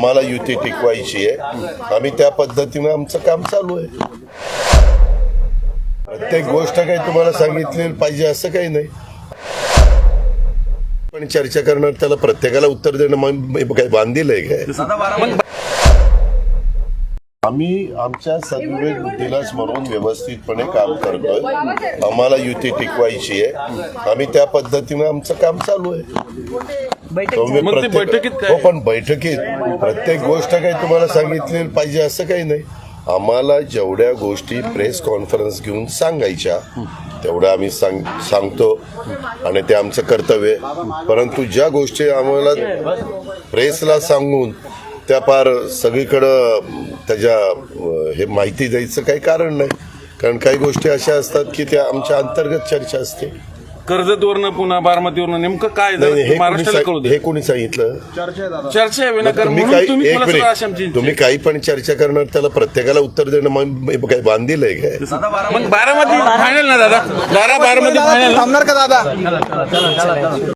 आम्हाला युती टिकवायची आहे. आम्ही त्या पद्धतीनं आमचं काम चालू आहे. प्रत्येक गोष्ट काही तुम्हाला सांगितलेली पाहिजे असं काही नाही. पण चर्चा करणार त्याला प्रत्येकाला उत्तर देणं मग काही बांधील आहे काय? आम्ही आमच्या सद्विवेक बुद्धीला स्मरून व्यवस्थितपणे काम करतोय. आम्हाला युती टिकवायची आहे. आम्ही त्या पद्धतीनं आमचं काम चालू आहे. तुम्ही प्रत्येक-? हो पण बैठकीत प्रत्येक गोष्ट काही तुम्हाला सांगितली पाहिजे असं काही नाही. आम्हाला जेवढ्या गोष्टी प्रेस कॉन्फरन्स घेऊन सांगायच्या तेवढ्या आम्ही सांग सांगतो. आणि ते आमचं कर्तव्य आहे. परंतु ज्या गोष्टी आम्हाला प्रेसला सांगून त्या पार सगळीकडं त्याच्या हे माहिती द्यायचं काही कारण नाही. कारण काही गोष्टी अशा असतात की त्या आमच्या अंतर्गत चर्चा असते. कर्जतवरनं पुन्हा बारामतीवरनं नेमकं काय नाही, हे कोणी महाराष्ट्राला कळू सांग- दे. हे कोणी सांगितलं? चर्चा आहे विनाकारण तुम्ही म्हणून काही तुम्ही एक मला सगळं मिनिट आशांची तुम्ही काही पण चर्चा करणार त्याला प्रत्येकाला उत्तर देणं मग काही बांधील आहे काय? मग बारामती फायनल ना दादा. दादा बारामती फायनल थांबणार का दादा?